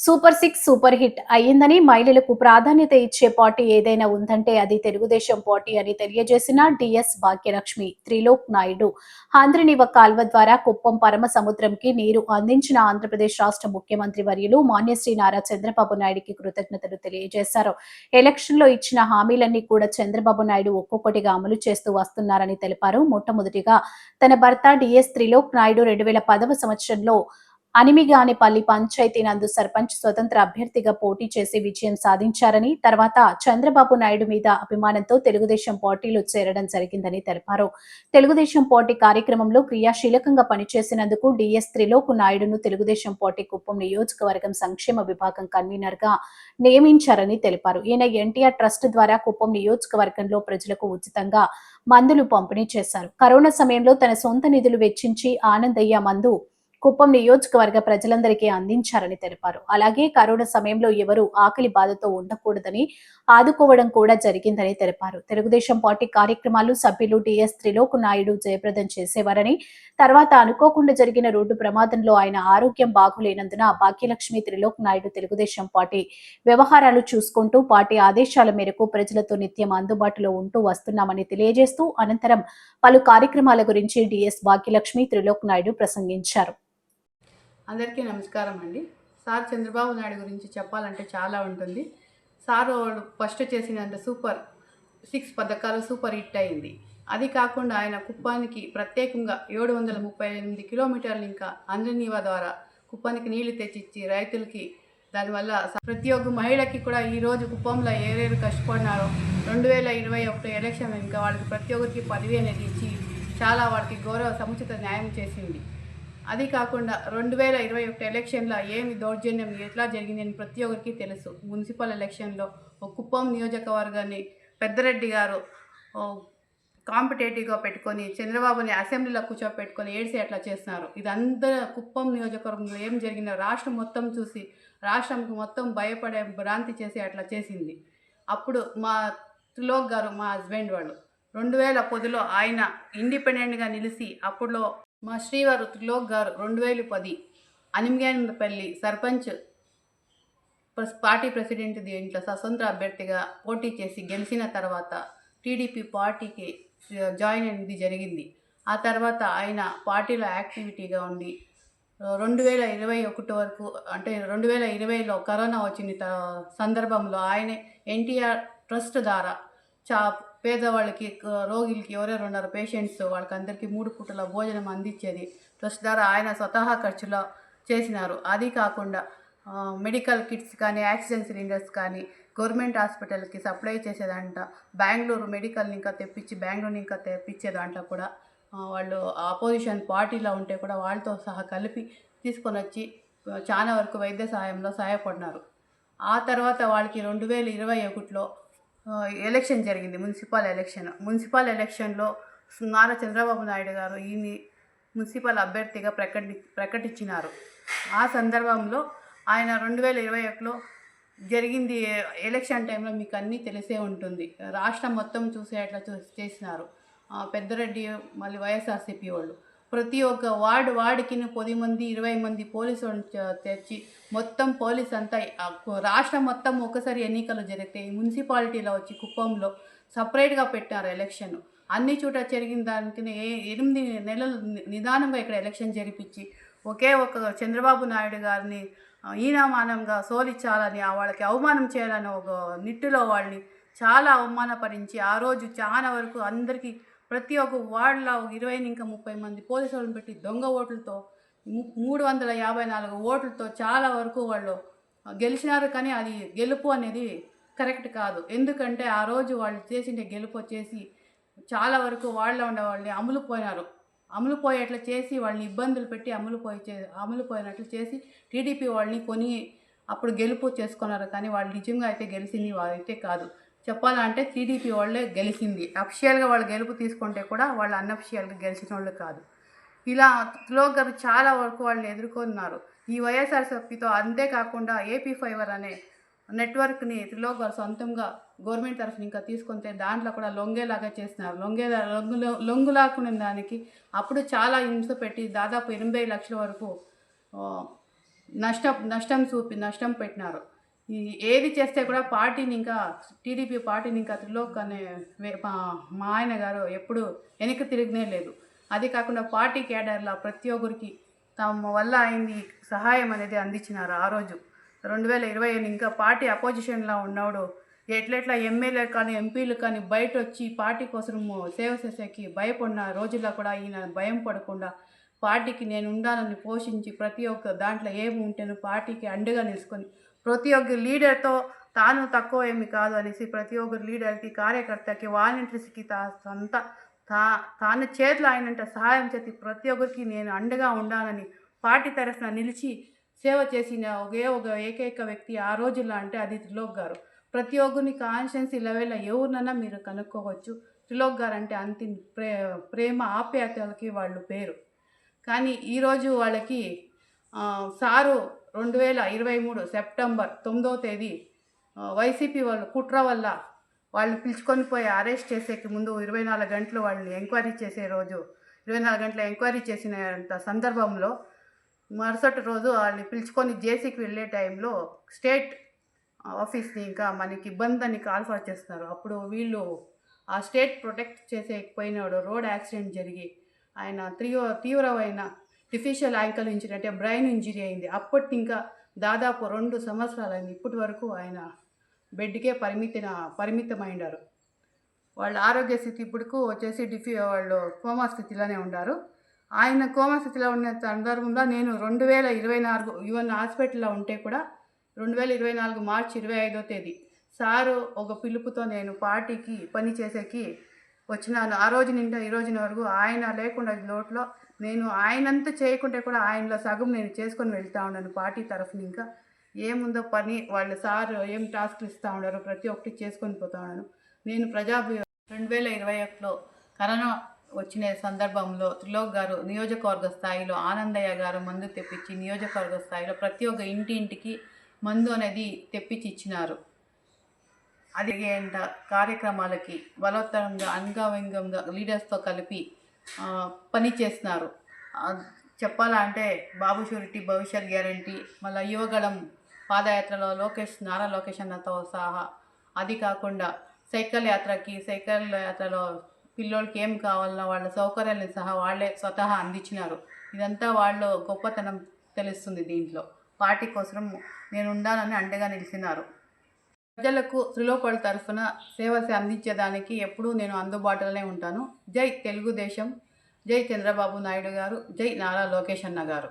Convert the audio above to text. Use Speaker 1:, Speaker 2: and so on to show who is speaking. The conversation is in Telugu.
Speaker 1: సూపర్ సిక్స్ సూపర్ హిట్ అయ్యిందని మహిళలకు ప్రాధాన్యత ఇచ్చే పార్టీ ఏదైనా ఉందంటే అది తెలుగుదేశం పార్టీ అని తెలియజేసిన డిఎస్ భాగ్యలక్ష్మి త్రిలోక్ నాయుడు. ఆంధ్రనివ కాల్వ ద్వారా కుప్పం పరమ సముద్రంకి నీరు అందించిన ఆంధ్రప్రదేశ్ రాష్ట్ర ముఖ్యమంత్రి వర్యులు మాన్యశ్రీ నారా చంద్రబాబు నాయుడికి కృతజ్ఞతలు తెలియజేశారు. ఎలక్షన్లో ఇచ్చిన హామీలన్నీ కూడా చంద్రబాబు నాయుడు ఒక్కొక్కటిగా అమలు చేస్తూ వస్తున్నారని తెలిపారు. మొట్టమొదటిగా తన భర్త డిఎస్ త్రిలోక్ నాయుడు రెండు వేల పదవ సంవత్సరంలో అనిమిగానిపల్లి పంచాయతీ నందు సర్పంచ్ స్వతంత్ర అభ్యర్థిగా పోటీ చేసి విజయం సాధించారని తర్వాత చంద్రబాబు నాయుడు మీద అభిమానంతో తెలుగుదేశం పార్టీలో చేరడం జరిగిందని తెలిపారు. తెలుగుదేశం పార్టీ కార్యక్రమంలో క్రియాశీలకంగా పనిచేసినందుకు డిఎస్ త్రిలోక్ నాయుడును తెలుగుదేశం పార్టీ కుప్పం నియోజకవర్గం సంక్షేమ విభాగం కన్వీనర్గా నియమించారని తెలిపారు. ఈయన ఎన్టీఆర్ ట్రస్ట్ ద్వారా కుప్పం నియోజకవర్గంలో ప్రజలకు ఉచితంగా మందులు పంపిణీ చేశారు. కరోనా సమయంలో తన సొంత నిధులు వెచ్చించి ఆనందయ్య మందు కుప్పం నియోజకవర్గ ప్రజలందరికీ అందించారని తెలిపారు. అలాగే కరోనా సమయంలో ఎవరు ఆకలి బాధతో ఉండకూడదని ఆదుకోవడం కూడా జరిగిందని తెలిపారు. తెలుగుదేశం పార్టీ కార్యక్రమాలు సభ్యులు డిఎస్ త్రిలోక్ నాయుడు జయప్రదం చేసేవారని తర్వాత అనుకోకుండా జరిగిన రోడ్డు ప్రమాదంలో ఆయన ఆరోగ్యం బాగులేనందున భాగ్యలక్ష్మి త్రిలోక్ నాయుడు తెలుగుదేశం పార్టీ వ్యవహారాలు చూసుకుంటూ పార్టీ ఆదేశాల మేరకు ప్రజలతో నిత్యం అందుబాటులో ఉంటూ వస్తున్నామని తెలియజేస్తూ అనంతరం పలు కార్యక్రమాల గురించి డిఎస్ భాగ్యలక్ష్మి త్రిలోక్ నాయుడు ప్రసంగించారు.
Speaker 2: అందరికీ నమస్కారం అండి. సార్ చంద్రబాబు నాయుడు గురించి చెప్పాలంటే చాలా ఉంటుంది. సార్ వాళ్ళు ఫస్ట్ చేసినంత సూపర్ సిక్స్ పథకాలు సూపర్ హిట్ అయింది. అది కాకుండా ఆయన కుప్పానికి ప్రత్యేకంగా ఏడు వందల ముప్పై ఎనిమిది కిలోమీటర్లు ఇంకా అంజనీవ ద్వారా కుప్పానికి నీళ్ళు తెచ్చిచ్చి రైతులకి దానివల్ల ప్రతి ఒక్క మహిళకి కూడా ఈరోజు కుప్పంలో ఏరేరు కష్టపడినారో. రెండు వేల ఇరవై ఒకటి ఎలక్షన్ ఇంకా వాళ్ళకి ప్రతి ఒక్కరికి పదవి అనేది ఇచ్చి చాలా వాళ్ళకి గౌరవ సముచిత న్యాయం చేసింది. అది కాకుండా రెండు వేల ఇరవై ఒకటి ఎలక్షన్లో ఏమి దౌర్జన్యం ఎట్లా జరిగిందని ప్రతి ఒక్కరికి తెలుసు. మున్సిపల్ ఎలక్షన్లో ఒక కుప్పం నియోజకవర్గాన్ని పెద్దరెడ్డి గారు కాంపిటేటివ్గా పెట్టుకొని చంద్రబాబుని అసెంబ్లీలో కూర్చోపెట్టుకొని ఏడిసి అట్లా చేస్తున్నారు. ఇదంతా కుప్పం నియోజకవర్గంలో ఏం జరిగిందో రాష్ట్రం మొత్తం చూసి రాష్ట్రంకి మొత్తం భయపడే భ్రాంతి చేసి అట్లా చేసింది. అప్పుడు మా త్రిలోక్ గారు మా హస్బెండ్ వాళ్ళు. రెండు వేల పదిలో ఆయన ఇండిపెండెంట్గా నిలిచి అప్పుడులో మా శ్రీవారు త్రిలోక్ గారు రెండు వేల పది అనిమిగానిపల్లి సర్పంచ్ పార్టీ ప్రెసిడెంట్ దీంట్లో స్వతంత్ర అభ్యర్థిగా పోటీ చేసి గెలిచిన తర్వాత టీడీపీ పార్టీకి జాయిన్ అనేది జరిగింది. ఆ తర్వాత ఆయన పార్టీలో యాక్టివిటీగా ఉండి రెండు వేల ఇరవై ఒకటి వరకు అంటే రెండు వేల ఇరవైలో కరోనా వచ్చిన సందర్భంలో ఆయనే ఎన్టీఆర్ ట్రస్ట్ ద్వారా చా పేదవాళ్ళకి రోగులకి ఎవరెవరు ఉన్నారు పేషెంట్స్ వాళ్ళకి అందరికీ మూడు పూటల భోజనం అందించేది. ట్రస్ట్ ద్వారా ఆయన స్వతహా ఖర్చులో చేసినారు. అది కాకుండా మెడికల్ కిట్స్ కానీ ఆక్సిజన్ సిలిండర్స్ కానీ గవర్నమెంట్ హాస్పిటల్కి సప్లై చేసేదంట. బెంగళూరు మెడికల్ని ఇంకా తెప్పించి బెంగళూరు ఇంకా తెప్పించేదంట దాంట్లో కూడా వాళ్ళు ఆపోజిషన్ పార్టీలో ఉంటే కూడా వాళ్ళతో సహా కలిపి తీసుకొని వచ్చి చాలా వరకు వైద్య సహాయంలో సహాయపడినారు. ఆ తర్వాత వాళ్ళకి రెండు వేల ఇరవై ఒకటిలో ఎలక్షన్ జరిగింది మున్సిపల్ ఎలక్షన్. మున్సిపల్ ఎలక్షన్లో నారా చంద్రబాబు నాయుడు గారు ఈయన్ని మున్సిపల్ అభ్యర్థిగా ప్రకటి ప్రకటించినారు. ఆ సందర్భంలో ఆయన రెండు వేల ఇరవై ఒకటిలో జరిగింది ఎలక్షన్ టైంలో మీకు అన్నీ తెలిసే ఉంటుంది. రాష్ట్రం మొత్తం చూసేట్లా చూ చేసినారు. పెద్దరెడ్డి మళ్ళీ వైఎస్ఆర్సీపీ వాళ్ళు. ప్రతి ఒక్క వార్డు వార్డుకి పది మంది ఇరవై మంది పోలీసు తెచ్చి మొత్తం పోలీస్ అంతా రాష్ట్రం మొత్తం ఒకసారి ఎన్నికలు జరిగితే ఈ మున్సిపాలిటీలో వచ్చి కుప్పంలో సపరేట్గా పెట్టారు ఎలక్షన్. అన్ని చోట జరిగిన దానికి ఏ- ఎనిమిది నెలలు నిదానంగా ఇక్కడ ఎలక్షన్ జరిపించి ఒకే ఒక చంద్రబాబు నాయుడు గారిని ఈనామానంగా సోలిచ్చాలని ఆ వాళ్ళకి అవమానం చేయాలని ఒక నిట్టులో వాళ్ళని చాలా అవమానపరించి ఆ రోజు చాలా వరకు అందరికీ ప్రతి ఒక్క వార్డులో ఒక ఇరవై ఇంకా ముప్పై మంది పోలీసు వాళ్ళని పెట్టి దొంగ ఓట్లతో మూడు వందల యాభై నాలుగు ఓట్లతో చాలా వరకు వాళ్ళు గెలిచినారు కానీ అది గెలుపు అనేది కరెక్ట్ కాదు. ఎందుకంటే ఆ రోజు వాళ్ళు చేసిండే గెలుపు వచ్చేసి చాలా వరకు వాళ్ళ ఉండే వాళ్ళని అమలు పోయినారు అమలు పోయేట్లు చేసి వాళ్ళని ఇబ్బందులు పెట్టి అమలు పోయి చే అమలు పోయినట్లు చేసి టీడీపీ వాళ్ళని కొని అప్పుడు గెలుపు చేసుకున్నారు. కానీ వాళ్ళు నిజంగా అయితే గెలిచింది వాళ్ళైతే కాదు. చెప్పాలంటే టీడీపీ వాళ్ళే గెలిచింది. అఫిషియల్గా వాళ్ళు గెలుపు తీసుకుంటే కూడా వాళ్ళు అన్అఫిషియల్గా గెలిచిన వాళ్ళు కాదు. ఇలా త్రిలోక్ గారు చాలా వరకు వాళ్ళు ఎదుర్కొన్నారు. ఈ వైఎస్ఆర్సీపీతో అంతేకాకుండా ఏపీ ఫైవర్ అనే నెట్వర్క్ని త్రిలోక్ గారు సొంతంగా గవర్నమెంట్ తరఫున ఇంకా తీసుకుంటే దాంట్లో కూడా లొంగేలాగా చేసినారు లొంగే లొంగులో లొంగులాక్కునే దానికి అప్పుడు చాలా హింస పెట్టి దాదాపు ఎనభై లక్షల వరకు నష్టం నష్టం చూపి నష్టం పెట్టినారు. ఏది చేస్తే కూడా పార్టీని ఇంకా టీడీపీ పార్టీని ఇంకా త్రిలోక్ అనే మా- మా ఆయన గారు ఎప్పుడు వెనక్కి తిరిగినే లేదు. అది కాకుండా పార్టీ కేడర్ల ప్రతి ఒక్కరికి తమ వల్ల అయింది సహాయం అనేది అందించినారు ఆ రోజు. రెండు వేల ఇరవై ఇంకా పార్టీ అపోజిషన్లో ఉన్నవాడు ఎట్లెట్లా ఎమ్మెల్యే కానీ ఎంపీలు కానీ బయట వచ్చి పార్టీ కోసం సేవ చేసేకి భయపడిన రోజుల్లో కూడా ఈయన భయం పడకుండా పార్టీకి నేను ఉండాలని పోషించి ప్రతి ఒక్క దాంట్లో ఏమి ఉంటేనో పార్టీకి అండగా నిలుచుకొని ప్రతి ఒక్క లీడర్తో తాను తక్కువ ఏమి కాదు అనేసి ప్రతి ఒక్క లీడర్కి కార్యకర్తకి వాలంటీర్స్కి తా సొంత తా తాను చేతిలో అయినంత సహాయం చేసి ప్రతి ఒక్కరికి నేను అండగా ఉండాలని పార్టీ తరఫున నిలిచి సేవ చేసిన ఒకే ఒక ఏకైక వ్యక్తి ఆ రోజుల్లో అంటే అది త్రిలోక్ గారు. ప్రతి ఒక్కరిని కాన్షియన్స్ లెవెల్లో ఎవరినైనా మీరు కనుక్కోవచ్చు. త్రిలోక్ గారు అంటే అంతి ప్రే ప్రేమ ఆప్యాయతలకి వాళ్ళు పేరు. కానీ ఈరోజు వాళ్ళకి సారు రెండు వేల ఇరవై మూడు సెప్టెంబర్ తొమ్మిదవ తేదీ వైసీపీ వాళ్ళు కుట్ర వల్ల వాళ్ళు పిలుచుకొని పోయి అరెస్ట్ చేసేకి ముందు ఇరవై నాలుగు గంటలు వాళ్ళని ఎంక్వైరీ చేసే రోజు ఇరవై నాలుగు గంటల ఎంక్వైరీ చేసిన సందర్భంలో మరుసటి రోజు వాళ్ళని పిలుచుకొని జేసీకి వెళ్ళే టైంలో స్టేట్ ఆఫీస్ని ఇంకా మనకి ఇబ్బంది అని కాల్ఫర్ చేస్తున్నారు. అప్పుడు వీళ్ళు ఆ స్టేట్ ప్రొటెక్ట్ చేసేకపోయినాడు రోడ్ యాక్సిడెంట్ జరిగి ఆయన తీవ్ర తీవ్రమైన డిఫిషియల్ యాంకల్ ఇంజరీ అంటే బ్రెయిన్ ఇంజరీ అయింది. అప్పటి ఇంకా దాదాపు రెండు సంవత్సరాలైంది. ఇప్పటి వరకు ఆయన బెడ్కే పరిమితిన పరిమితమైండారు. వాళ్ళ ఆరోగ్య స్థితి ఇప్పుడుకు వచ్చేసి డిఫి వాళ్ళు కోమా స్థితిలోనే ఉన్నారు ఆయన కోమా స్థితిలో ఉన్న సందర్భంలో నేను రెండు వేల ఇరవై నాలుగు ఈవెన్ హాస్పిటల్లో ఉంటే కూడా రెండు వేల ఇరవై నాలుగు మార్చి ఇరవై ఐదో తేదీ సారు ఒక పిలుపుతో నేను పార్టీకి పని చేసేకి వచ్చినాను. ఆ రోజు నిండా ఈ రోజున వరకు ఆయన లేకుండా లోట్లో నేను ఆయనంతా చేయకుంటే కూడా ఆయనలో సగం నేను చేసుకొని వెళ్తూ ఉన్నాను పార్టీ తరఫున ఇంకా. ఏముందో పని వాళ్ళ సార్ ఏం టాస్క్లు ఇస్తూ ఉన్నారో ప్రతి ఒక్కటి చేసుకొని పోతా ఉన్నాను. నేను ప్రజా రెండు వేల ఇరవై ఒకటిలో కరోనా వచ్చిన సందర్భంలో త్రిలోక్ గారు నియోజకవర్గ స్థాయిలో ఆనందయ్య గారు మందు తెప్పించి నియోజకవర్గ స్థాయిలో ప్రతి ఒక్క ఇంటి ఇంటికి మందు అనేది తెప్పించి ఇచ్చినారు. అది కార్యక్రమాలకి బలోత్తరంగా అంగవంగంగా లీడర్స్తో కలిపి పని చేస్తున్నారు. చెప్పాలంటే బాబు షూరిటీ భవిష్యత్ గ్యారంటీ మళ్ళీ యువగళం పాదయాత్రలో లోకేష్ నారా లోకేష్ అన్నతో సహా. అది కాకుండా సైకిల్ యాత్రకి సైకిల్ యాత్రలో పిల్లోళ్ళకి ఏం కావాలన్నా వాళ్ళ సౌకర్యాలను సహా వాళ్ళే స్వతహా అందించినారు. ఇదంతా వాళ్ళు గొప్పతనం తెలుస్తుంది దీంట్లో. పార్టీ కోసం నేను ఉండాలని అండగా నిలిచినారు. ప్రజలకు త్రిలోపల తరఫున సేవ అందించేదానికి ఎప్పుడూ నేను అందుబాటులోనే ఉంటాను. జై తెలుగుదేశం. జై చంద్రబాబు నాయుడు గారు. జై నారా లోకేష్ అన్న గారు.